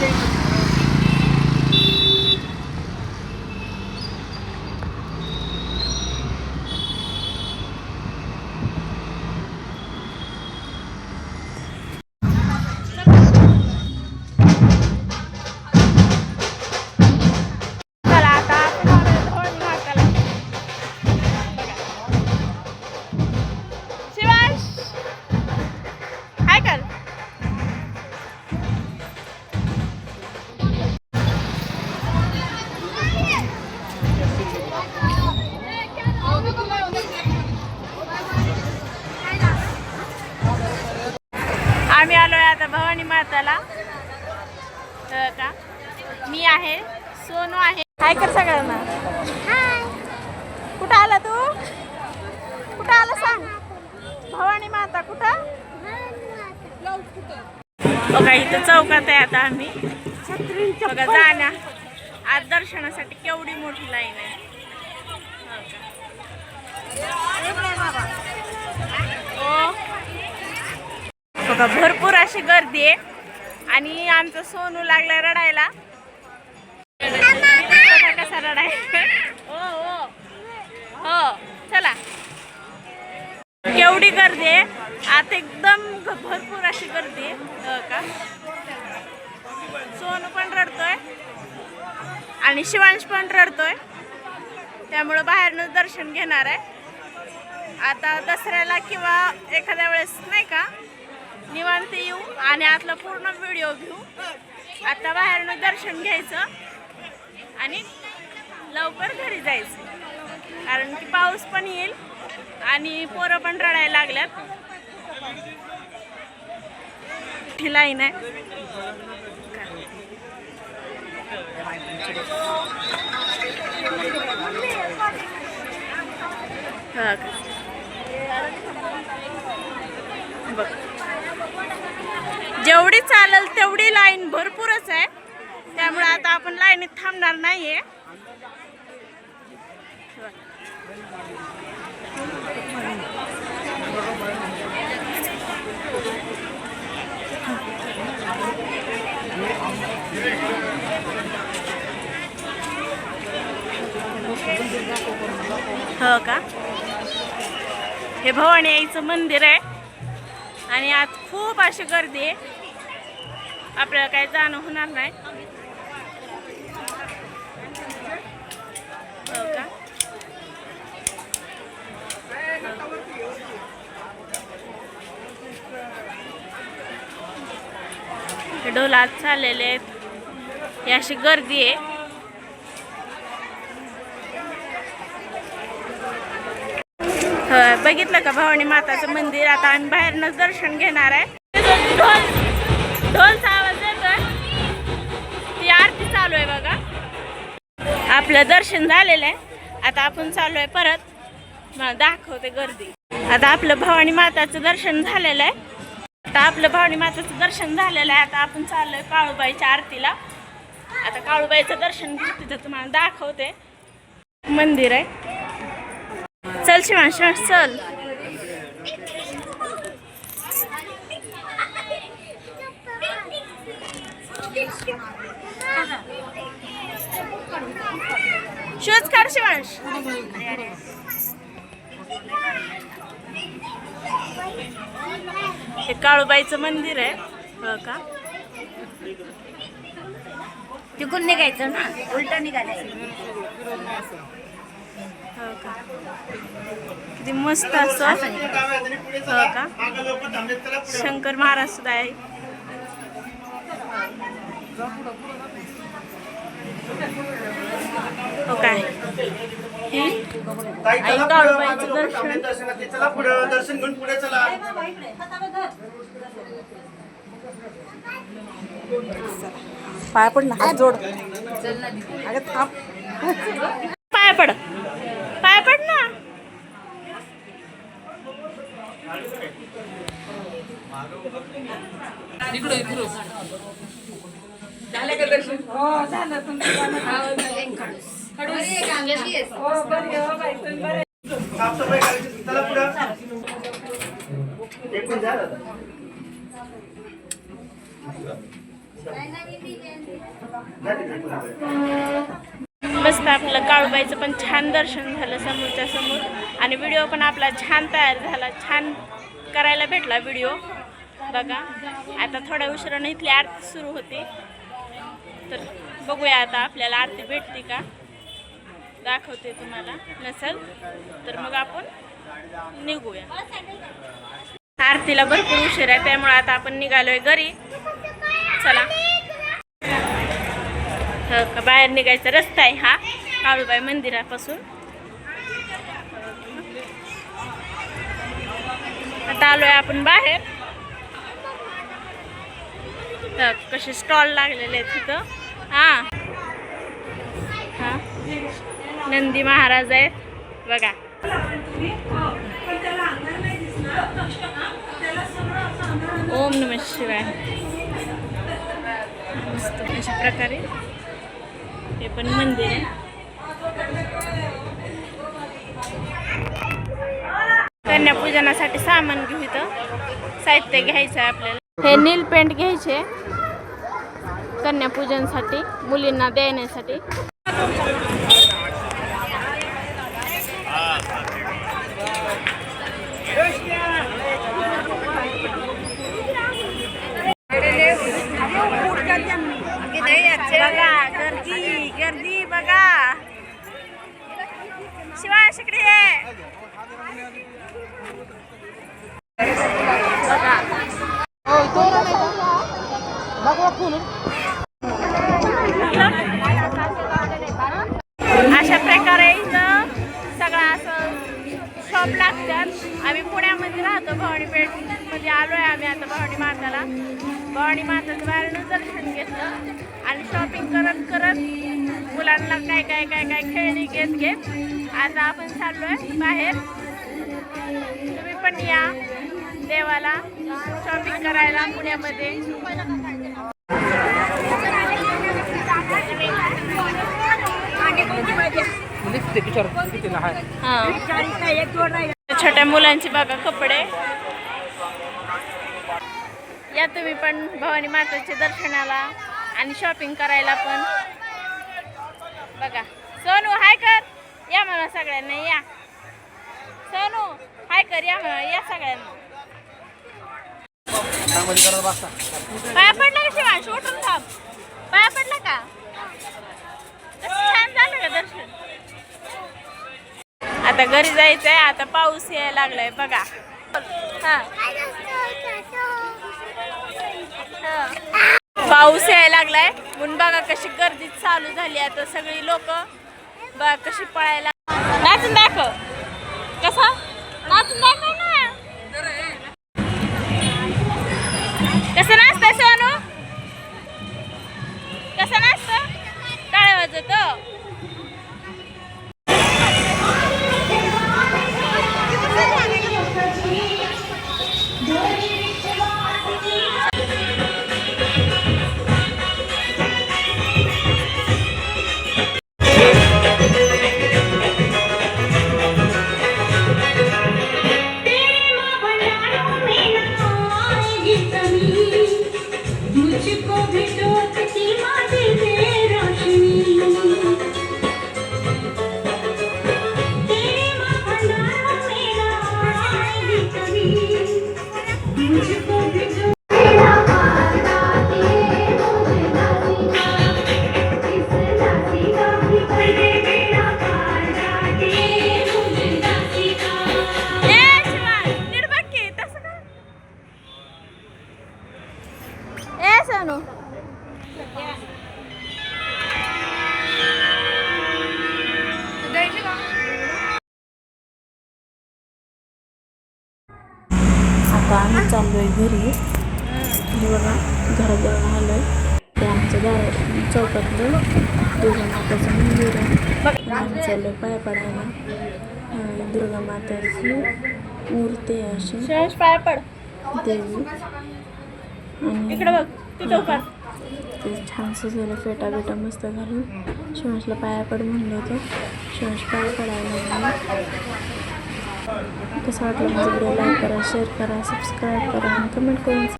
चला तर का मी आहे सोनू आहे. हाय कर सगळ्यांना. कुठं आला तू? कुठं आला सांग. भवानी माता कुठं? बघा इथं चौकात आहे आता आम्ही. बघा जाण्या. आज दर्शनासाठी केवढी मोठी लाईन आहे. हो का? बघा भरपूर अशी गर्दी आहे. आणि आमचं सोनू लागला रडायला. कसा रडाय हो हो. हो चला. केवढी गर्दी आहे. आता एकदम भरपूर अशी गर्दी आहे. हो का? सोनू पण रडतोय. आणि शिवांश पण रडतोय. त्यामुळं बाहेरनं दर्शन घेणार आहे. आता दसऱ्याला किंवा एखाद्या वेळेस नाही का? निवांत येऊ आणि आतला पूर्ण व्हिडिओ घेऊ. आता बाहेरनं दर्शन घ्यायचं आणि लवकर घरी जायचं. कारण की पाऊस पण येईल आणि पोरं पण रडायला लागल्यात. मोठी लाईन आहे. बघ. जेवढी चालेल तेवढी लाईन भरपूरच आहे. त्यामुळे आता आपण लाईनीत थांबणार नाहीये. हो का? हे भवानी आईचं मंदिर आहे. आणि आज खूप अशी गर्दी आहे. आपल्याला काही जाणं होणार नाही. हो का? चाललेले आहेत. ही अशी गर्दी आहे. हो, बघितलं का भवानी माताचं मंदिर? आता आम्ही बाहेरनच दर्शन घेणार आहे. ढोल ढोलचा चालू आहे बघा. आपलं दर्शन झालेलं आहे. आता आपण चालू आहे परत. दाखवते गर्दी. आता आपलं भवानी माताचं दर्शन झालेलं आहे. आता आपलं भवानी माताचं दर्शन झालेलं आहे. आता आपण चाललोय काळूबाईच्या आरतीला. आता काळूबाईचं दर्शन घेते तर तुम्हाला दाखवते. मंदिर आहे. चल शिवान शिवान चल. शूज काढ शिवांश. हे काळूबाईचं मंदिर आहे. हो का? तिकून निघायचं ना? उलट निघायचं. हो का? किती मस्त असं. हो का? शंकर महाराज सुद्धा आहे हो काय ही आई काळूबाईचं दर्शन चला पुढे दर्शन. घेऊन पुढे चला. पाय पड ना हात जोड. अगं थांब. पाय पड. पाय पड ना. साफसफाई करायची चला पुढे. एक मिनिट जा दादा. मस्त आपलं काळूबाईचं पण छान दर्शन झालं समोरच्या समोर. आणि व्हिडिओ पण आपला छान तयार झाला. छान करायला भेटला व्हिडिओ बघा. आता थोड्या उशिरानं इथली आरती सुरू होती. तर बघूया आता आपल्याला आरती भेटते का? दाखवते तुम्हाला नसेल तर मग आपण निघूया. आरतीला भरपूर उशीर आहे त्यामुळे आता आपण निघालोय घरी. चला. हो का? बाहेर निघायचा रस्ता आहे हा काळूबाई मंदिरापासून. आता आलोय आपण बाहेर. तर कसे स्टॉल लागलेले आहेत तिथं. हा. हां. नंदी महाराज आहेत. बघा. ओम नम शिवाय. मस्त अशा प्रकारे. हे पण मंदिर आहे. कन्यापूजनासाठी सामान घेऊ इथं. साहित्य घ्यायचं आहे आपल्याला. हे नील पेंट घ्यायचे. कन्यापूजनसाठी मुलींना देण्यासाठी. बघा गर्दी गर्दी बघा. शिवा शिकडे बघा अशा प्रकारे इथं सगळं असं शॉप लागतात. आम्ही पुण्यामध्ये राहतो भवानी पेठमध्ये आलो आहे आम्ही आता भवानी माताला. भवानी माताचं बाहेरनं दर्शन घेतलं आणि शॉपिंग करत करत मुलांना काय काय काय काय खेळणी घेत घेत आता आपण चाललोय बाहेर. तुम्ही पण या देवाला शॉपिंग करायला पुण्यामध्ये हां छोट्या मुलांची बघा कपडे. या तुम्ही पण भवानी माताच्या दर्शनाला आणि शॉपिंग करायला पण. बघा. सोनू हाय कर. या मला सगळ्यांना या. सोनू हाय कर. या मला या सगळ्यांना. पाया पडला का शिवांश उठून थांब. पाया पडला का कसं छान झालं का दर्शन आता घरी जायचंय आता पाऊस यायला लागलाय बघा. हा. हा. पाऊस यायला लागलाय. म्हणून बघा कशी गर्दी चालू झाली आता सगळी लोक. बघा कशी पळायला आता आम्ही चाललोय घरी. हे बघा घराजवळ आलोय. ते आमच्या दार चौकातलं. दुर्गा माताचं मंदिर आहे. चाललोय पाया पडायला. दुर्गा माताची मूर्ती आहे अशी. पाया पड. देवी. आणि इकडे बघ ते छान सजवलं फेटा बिटा मस्त घालून शिवांशला पाया पड म्हणलं होतं. शिवांश पाया पडायला लागला. कसं वाटलं? माझा व्हिडिओ लाईक करा शेअर करा सबस्क्राईब करा आणि कमेंट करून